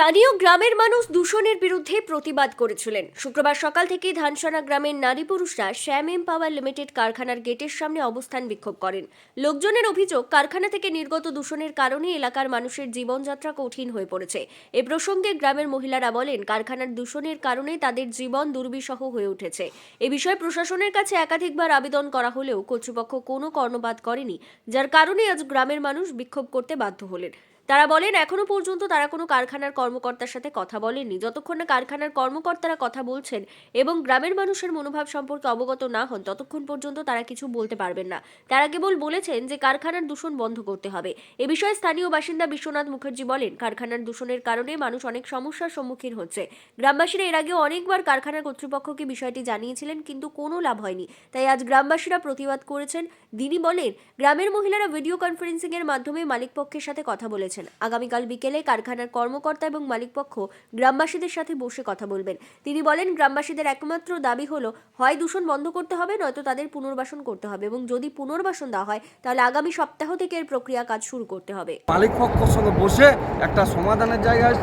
স্থানীয় গ্রামের মানুষ দূষণের বিরুদ্ধে প্রতিবাদ করেছিলেন। শুক্রবার সকাল থেকে ধানসানা গ্রামের নারী পুরুষরা শ্যাম এম পাওয়ার লিমিটেড কারখানার গেটের সামনে অবস্থান বিক্ষোভ করেন। লোকজনের অভিযোগ, কারখানা থেকে নির্গত দূষণের কারণে এলাকার মানুষের জীবনযাত্রা কঠিন হয়ে পড়েছে। এ প্রসঙ্গে গ্রামের মহিলারা বলেন, কারখানার দূষণের কারণে তাদের জীবন দুর্বিষহ হয়ে উঠেছে। এ বিষয়ে প্রশাসনের কাছে একাধিকবার আবেদন করা হলেও কর্তৃপক্ষ কোনো কর্ণপাত করেনি, যার কারণে আজ গ্রামের মানুষ বিক্ষোভ করতে বাধ্য হলেন। তারা বলেন, এখনও পর্যন্ত তারা কোনো কারখানার কর্মকর্তার সাথে কথা বলেননি। যতক্ষণ না কারখানার কর্মকর্তারা কথা বলছেন এবং গ্রামের মানুষের মনোভাব সম্পর্কে অবগত না হন, ততক্ষণ পর্যন্ত তারা কিছু বলতে পারবেন না। তারা কেবল বলেছেন যে কারখানার দূষণ বন্ধ করতে হবে। এ বিষয়ে স্থানীয় বাসিন্দা বিশ্বনাথ মুখার্জি বলেন, কারখানার দূষণের কারণে মানুষ অনেক সমস্যার সম্মুখীন হচ্ছে। গ্রামবাসীরা এর আগেও অনেকবার কারখানার কর্তৃপক্ষকে বিষয়টি জানিয়েছিলেন, কিন্তু কোনো লাভ হয়নি। তাই আজ গ্রামবাসীরা প্রতিবাদ করেছেন। তিনি বলেন, গ্রামের মহিলারা ভিডিও কনফারেন্সিং এর মাধ্যমে মালিকপক্ষের সাথে কথা বলেছেন। আগামীকাল বিকেলে কারখানার কর্মকর্তা এবং মালিকপক্ষ গ্রামবাসীদের সাথে বসে কথা বলবেন। তিনি বলেন, গ্রামবাসীদের একমাত্র দাবি হলো, হয় দূষণ বন্ধ করতে হবে, নয়তো তাদের পুনর্বাসন করতে হবে এবং যদি পুনর্বাসন দেওয়া হয়, তাহলে আগামী সপ্তাহ থেকে এর প্রক্রিয়া কাজ শুরু করতে হবে। মালিক পক্ষর সঙ্গে বসে একটা সমাধানের জায়গায়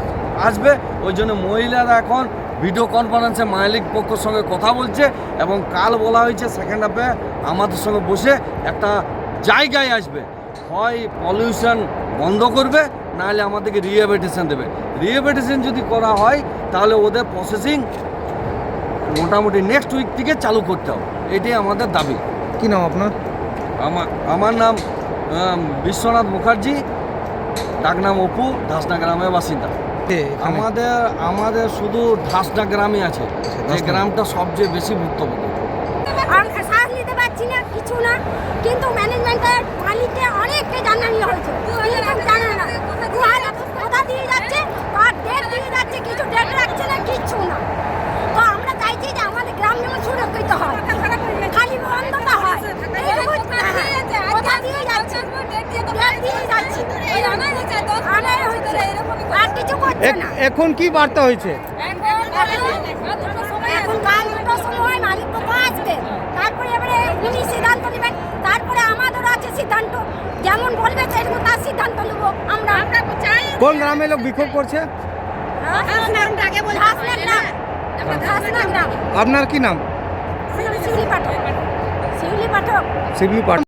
আসবে। ওই জন্য মহিলারা এখন ভিডিও কনফারেন্সে মালিক পক্ষর সঙ্গে কথা বলছে এবং কাল বলা হয়েছে সেকেন্ড হাফে আমাদের সঙ্গে বসে একটা জায়গায় আসবে। হয় পলিউশন বন্ধ করবে নাহলে আমাদেরকে রিহেবিটেশন দেবে। রিহেবিটেশন যদি করা হয় তাহলে ওদের প্রসেসিং মোটামুটি নেক্সট উইক থেকে চালু করতে হবে। এটাই আমাদের দাবি। কি নাম আপনার? আমার আমার নাম বিশ্বনাথ মুখার্জি ডাকনাম অপু ধাসনা গ্রামের বাসিন্দা। আমাদের আমাদের শুধু ধাসনা গ্রামই আছে। যে গ্রামটা সবচেয়ে বেশি ভুক্তভোগী আমরা শ্বাস নিতে পারছি না কিছু না। কিন্তু ম্যানেজমেন্টের মালিককে অনেককে জানানো হয়েছে কিন্তু জানে না দু হাজার কথা দিয়ে যাচ্ছে আর ডেট দিয়ে যাচ্ছে কিছু ডেট রাখছে না কিচ্ছু না তো আমরা চাইছি যে আমাদের গ্রাম যেমন সুরক্ষিত হয় খালি বন্ধটা হয় এইটুকু- হ্যাঁ, কথা দিয়ে যাচ্ছে ডেট দিয়ে যাচ্ছে আনাই হচ্ছে আর কিছু করছে এক- না এখন কি বার্তা হয়েছে এখন কাল দুটোর সময় মালিক পক্ষ আসবে তারপরে এবারে উনি সিদ্ধান্ত নেবেন তারপরে আমাদেরও আছে সিদ্ধান্ত। যেমন বলবে সেরকম তার সিদ্ধান্ত নেব আমরা। আমরা চাই কোন গ্রামে লোক বিক্ষোভ করছে? আপনার কি নাম? শিউলি পাঠক। শিউলি পাঠক। শিবলি পাঠ